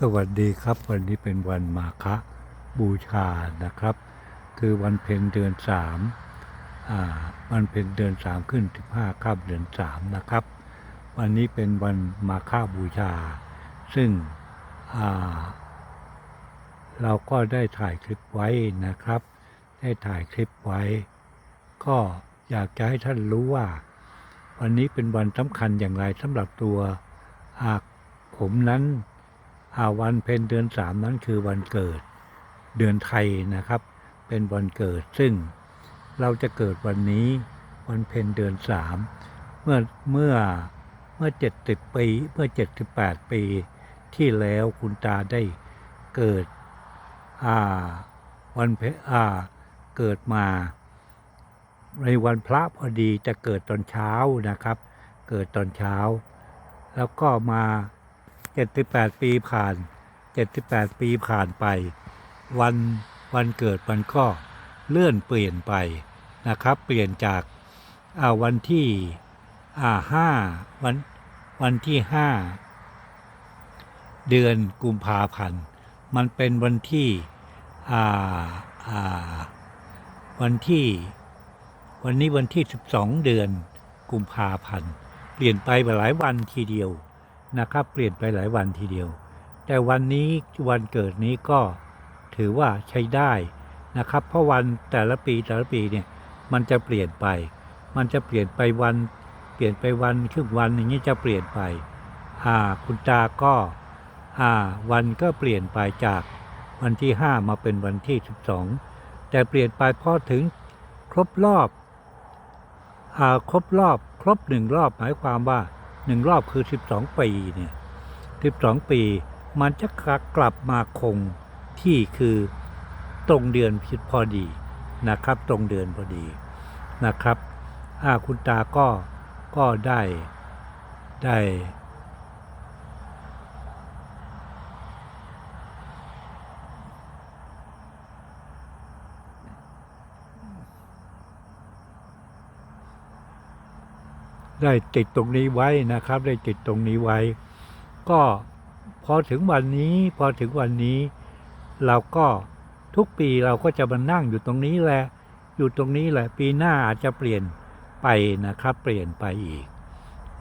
สวัสดีครับ วันนี้เป็นวันมาฆบูชานะครับ คือวันเพ็ญเดือนสามอ่าวันเพ็ญเดือนสามขึ้นสิบห้าค่ำเดือนสามนะครับ วันนี้เป็นวันมาฆบูชา ซึ่งอ่าเราก็ได้ถ่ายคลิปไว้นะครับ ได้ถ่ายคลิปไว้ ก็อยากจะให้ท่านรู้ว่า วันนี้เป็นวันสำคัญอย่างไรสำหรับตัวอาผมนั้น วันเพ็ญเดือนสามนั้นคือวันเกิดเดือนไทยนะครับ เป็นวันเกิดซึ่งเราจะเกิดวันนี้วันเพ็ญเดือนสามเมื่อเมื่อเมื่อเจ็ดสิบปีเมื่อเจ็ดสิบแปดปีที่แล้วคุณตาได้เกิดอ่าวันเพอ่าเกิดมา ในวันพระพอดีจะเกิดตอนเช้านะครับ เกิดตอนเช้า แล้วก็มา 78ปีผ่าน78ปีผ่านไป วันวันเกิดมันก็เลื่อนเปลี่ยนไปนะครับ เปลี่ยนจากาวันที่ห้าวันวันที่ห้าเดือนกุมภาพันธ์มันเป็นวันที่วันที่ วันนี้วันที่12เดือนกุมภาพันธ์เปลี่ยนไปหลายวันทีเดียว นะครับ เปลี่ยนไปหลายวันทีเดียว แต่วันนี้วันเกิดนี้ก็ถือว่าใช้ได้นะครับ เพราะวันแต่ละปีแต่ละปีเนี่ยมันจะเปลี่ยนไป มันจะเปลี่ยนไปวัน เปลี่ยนไปวันครึ่งวันอย่างนี้จะเปลี่ยนไปอ่าคุณตาก็อ่าวันก็เปลี่ยนไปจากวันที่ 5 มาเป็นวันที่ 12 แต่เปลี่ยนไปพอถึงครบรอบอ่าครบรอบ ครบหนึ่งรอบหมายความว่า หนึ่งรอบคือ 12 ปีเนี่ย12 ปี มันจะกลับมาคงที่คือตรงเดือนพิดพอดีนะครับ ตรงเดือนพอดีนะครับอาคุณตาก็ก็ได้ได้ ได้ติดตรงนี้ไว้นะครับ ได้ติดตรงนี้ไว้ ก็พอถึงวันนี้พอถึงวันนี้ เราก็ทุกปีเราก็จะมานั่งอยู่ตรงนี้แหละอยู่ตรงนี้แหละ ปีหน้าอาจจะเปลี่ยนไปนะครับ เปลี่ยนไปอีก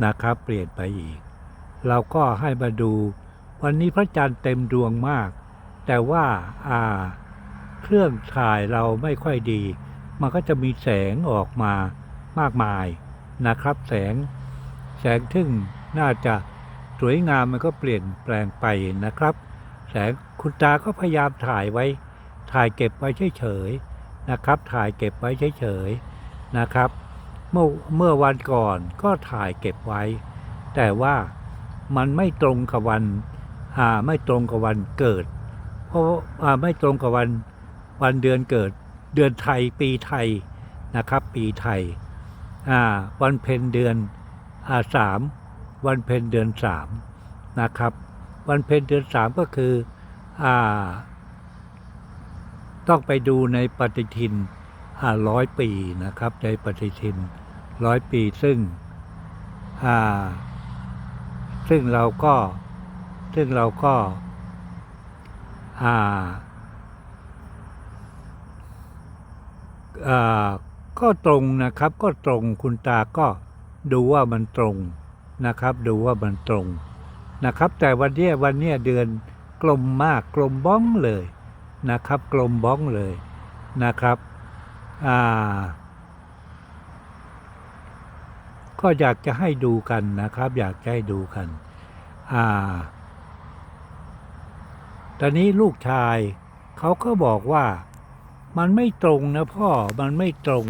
นะครับ เปลี่ยนไปอีก เราก็ให้มาดู วันนี้พระจันทร์เต็มดวงมาก แต่ว่าอ่า เครื่องถ่ายเราไม่ค่อยดี มันก็จะมีแสงออกมามากมาย นะครับแสง แสงทึ่งน่าจะสวยงามมันก็เปลี่ยนแปลงไปนะครับ แสงคุณตาก็พยายามถ่ายไว้ ถ่ายเก็บไว้เฉยๆนะครับ ถ่ายเก็บไว้เฉยๆนะครับ เมื่อเมื่อวันก่อนก็ถ่ายเก็บไว้ แต่ว่ามันไม่ตรงกับวันอ่าไม่ตรงกับวันเกิด เพราะอ่าไม่ตรงกับวันวันเดือนเกิด เดือนไทยปีไทยนะครับ ปีไทย วันเพ็ญเดือนอาสามวันเพ็ญเดือนสามนะครับ วันเพ็ญเดือนสามก็คืออต้องไปดูในปฏิทินร้อยปีนะครับ ในปฏิทินร้อยปีซึ่งซึ่งเราก็ซึ่งเราก็อ่าอ่า ก็ตรงนะครับก็ตรงคุณตาก็ดูว่ามันตรงนะครับ ดูว่ามันตรงนะครับ แต่วันเนี้ยวันเนี้ยเดือนกลมมากกลมบ้องเลยนะครับ กลมบ้องเลยนะครับอ่าก็อยากจะให้ดูกันนะครับ อยากจะให้ดูกันอ่าตอนนี้ลูกชายเขาก็บอกว่ามันไม่ตรงนะพ่อ มันไม่ตรง